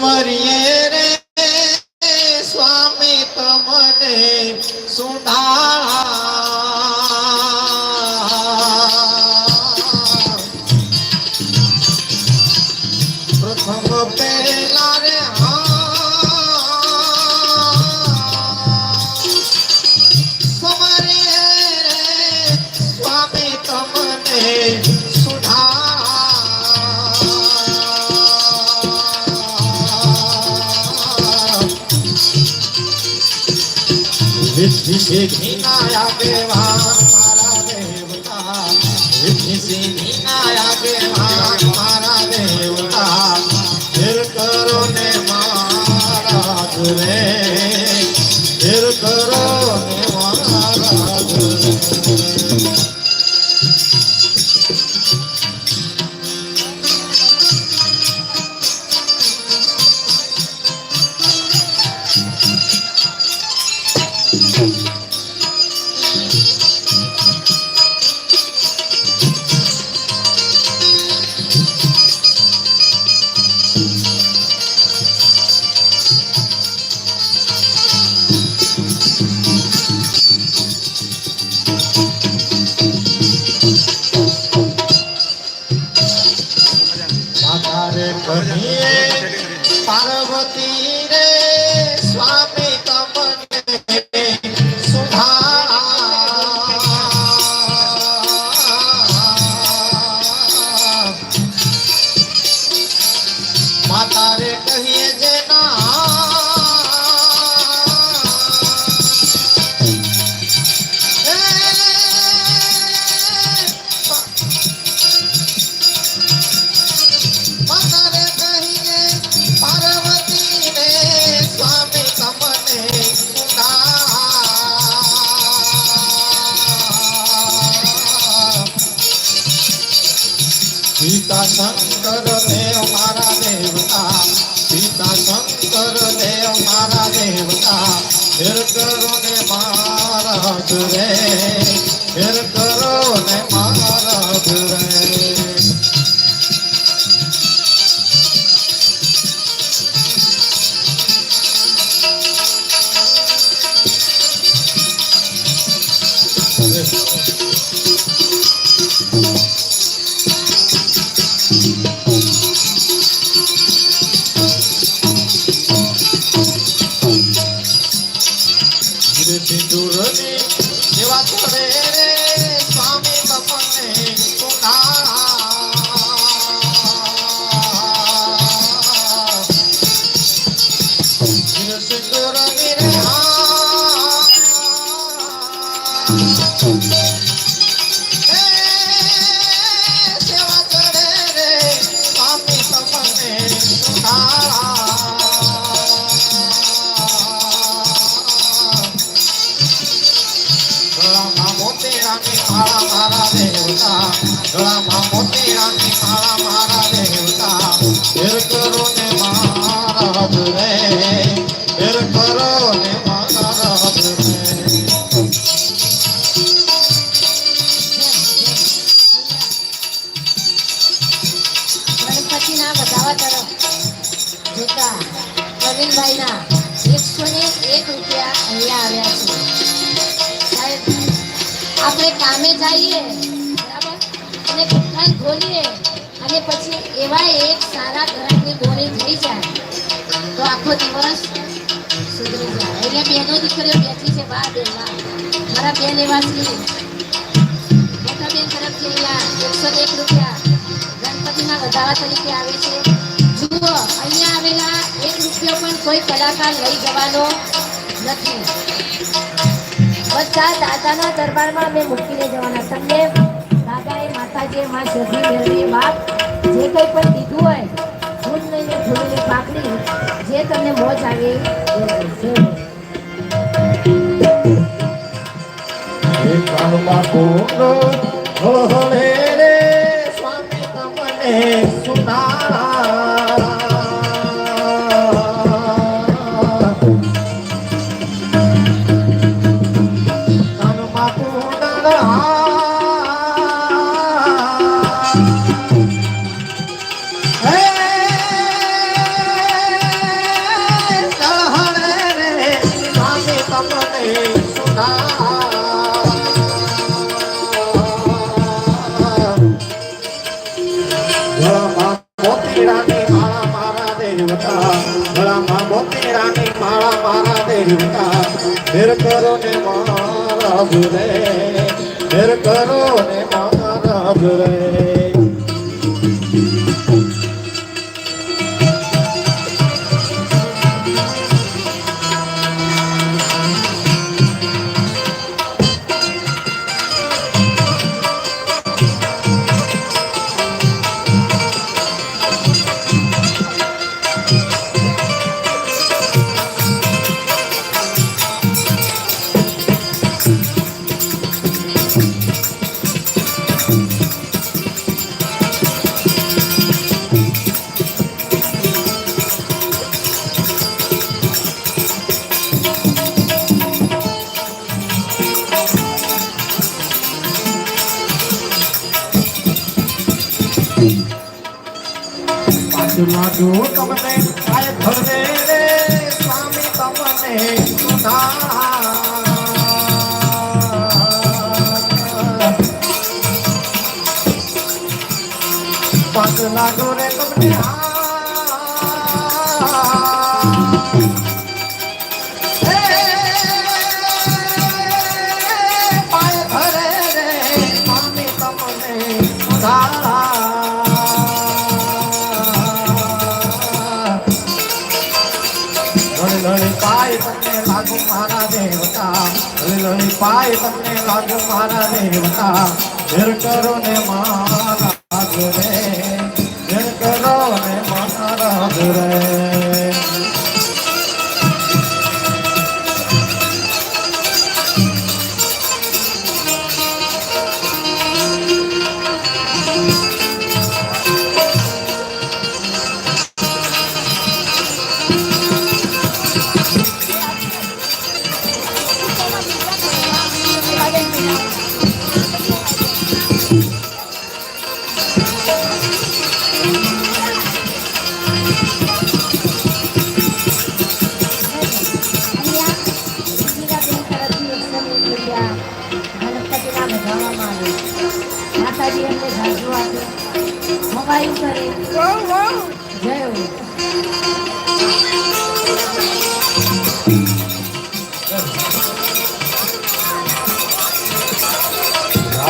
Maria. કરો ને મારા રે કરો પિતા શંકર દેવ મારા દેવતા, પિતા શંકર દેવ મારા દેવતા, ફેર કરો ને મહારાજ રે, ફેર કરો ને મહારાજ રે. મોતીરાની મારા મારા દેવતા ગળામાં મોતીરાની માળા મારા મારા દેવતા ફેર કરો ને મારા રે ફેર કરો ને કામે જઈએ. બરાબર? અને દુકાન ખોલીએ. અને પછી એવા એક સારા ઘરની બોરી થઈ જાય. તો આખો દિવસ સુધરી જાય. એટલે બેનો દીકરીઓ બેઠી છે. બા બેનના મારા બેન એવા છે. મોટા બેન તરફથી અહીંયા એકસો એક રૂપિયા ગણપતિના વધારા તરીકે આવે છે. જુઓ, અહીંયા આવેલા એક રૂપિયો પણ કોઈ કલાકાર લઈ જવાનો નથી. બધા દાદાના દરબારમાં અમે મૂકીને જવાના. તમને દાદાએ માતાજીએ માં શરદી મેળવીએ બાપ. જે કંઈ પણ દીધું હોય ફૂલ લઈને ફૂલીને પાકડી. જે તમને મોજ આવે, એ સુધારા ભલામાં મોતી રાની માળા મારા દેવતા ભલામાં મોતી રાની માળા મારા દેવતા ફેર કરો ને મારા રે ફેર કરો ને મારા રે પાય રે તમને લાગુ મારા દેવતા લાગુ ધીર કરો ને મારા ઘરે ધીર કરો ને મારા ઘરે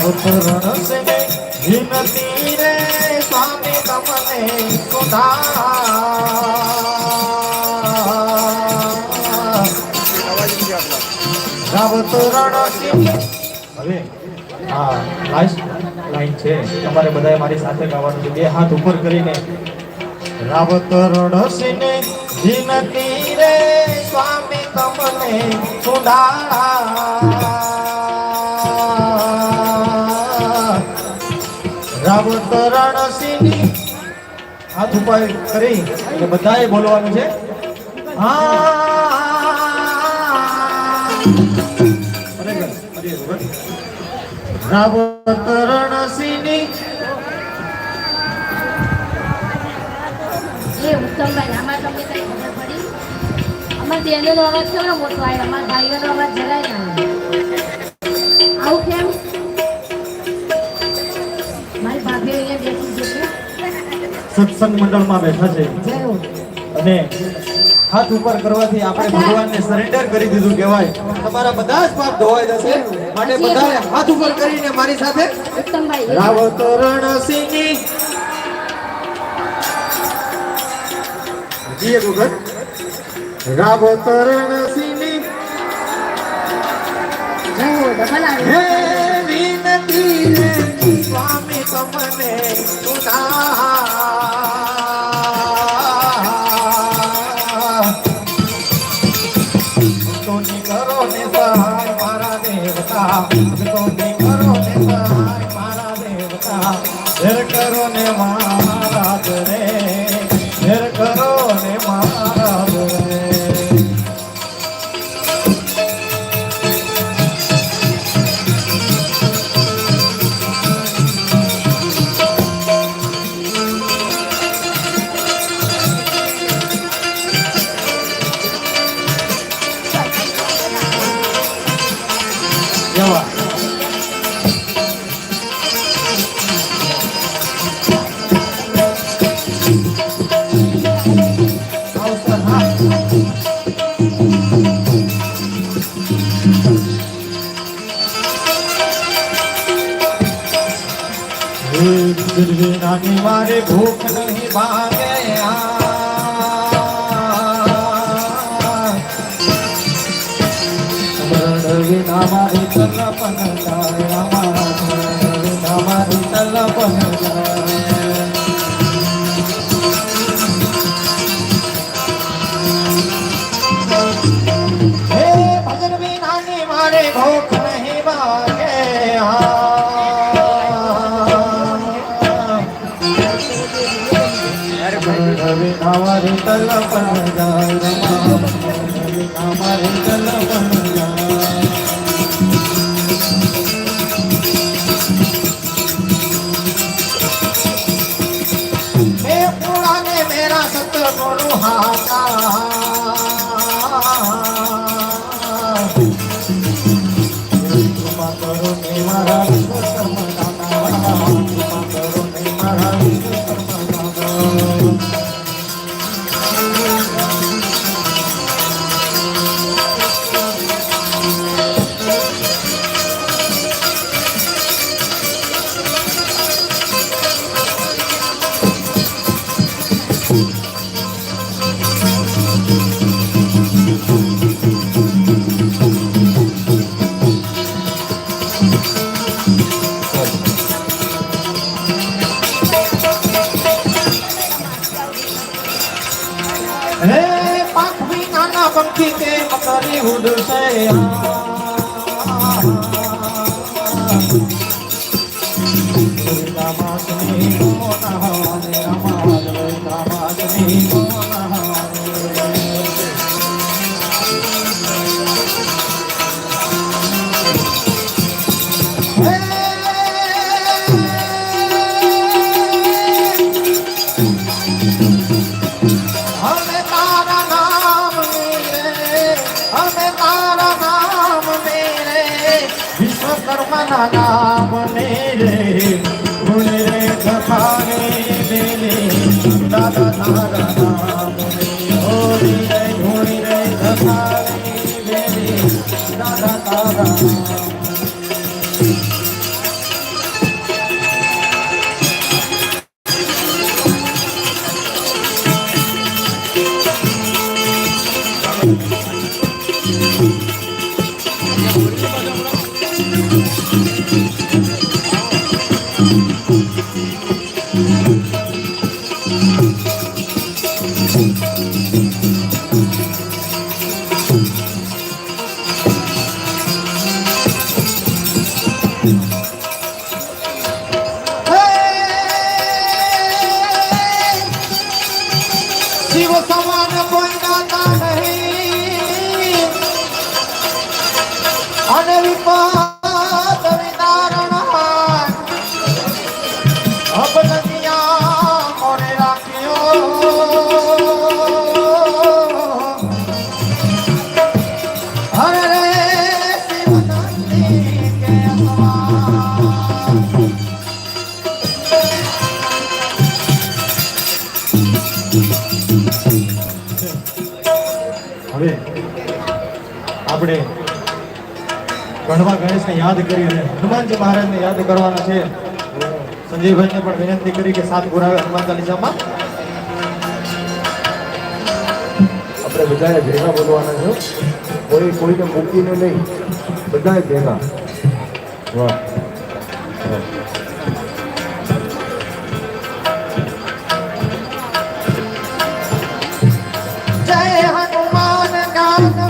આવતો રણસે વિનતી રે સ્વામી તમને સુધા આવતો હવે આ લાસ્ટ લાઈન છે. તમારે બધાએ મારી સાથે ગાવાનું છે. બે હાથ ઉપર કરીને. રાવત રણસીને વિનતી રે સ્વામી તમને સુધા રાવત હાથ ઉપર કરી અને બધાએ બોલવાનું છે. રાવત રણસીની એ ઉત્તમભાઈ, આમાં તમને કઈ ખબર અવાજ કેવડો મોટો આવ્યો? અમારા ભાઈઓનો અવાજ જરાય ના આવું સત્સંગ મંડળમાં બેઠા છે. અને હાથ ઉપર કરવાથી આપણે ભગવાનને સરેન્ડર કરી દીધું કહેવાય. તમારા બધા જ પાપ ધોવાઈ જશે. માટે બધાએ હાથ ઉપર કરીને મારી સાથે રાવત રણસીની હજી એક વખત. રાવત રણસીની જય હો વિનતી રે સ્વામી તમને. સુધા કરો ને મારા દેવતા. કરો ને મારા નાની મારે ભૂખ નહીં ભાગે મરણ વિના મારી તલપન Ramam, Ramam, Ramam, Ramam, Ramam, Ramam, Ramam, Ramam, na na Hanuma ગણેશને યાદ કરી અને હનુમાનજી મહારાજને યાદ કરવાના છે. સંજયભાઈને પણ વિનંતી કરી કે સાત ગુરાવે હનુમાન ચાલીસામાં. આપણે બધાએ ભેગા બોલવાના છે. કોઈ કોઈને મૂકીને નહીં. બધાએ ભેગા. વાહ. જય હનુમાન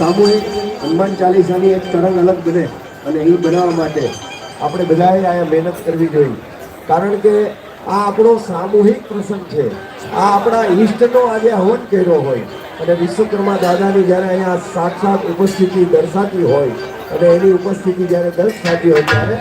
સામૂહિક હનુમાન ચાલીસાની એક તરંગ અલગ બને અને એ બનાવવા માટે આપણે બધાએ અહીંયા મહેનત કરવી જોઈએ. કારણ કે આ આપણો સામૂહિક પ્રસંગ છે. આ આપણા ઈષ્ટનો આજે હવન કર્યો હોય. અને વિશ્વકર્મા દાદાની જ્યારે અહીંયા સાક્ષાત ઉપસ્થિતિ દર્શાતી હોય, અને એની ઉપસ્થિતિ જ્યારે દર્શાતી હોય ત્યારે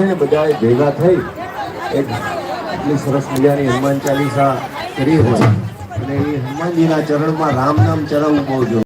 છે બધાએ ભેગા થઈ એક એટલી સરસ મજાની હનુમાન ચાલીસા કરી હોય. અને એ હનુમાનજીના ચરણમાં રામ નામ ચરણ બહુ જોઈએ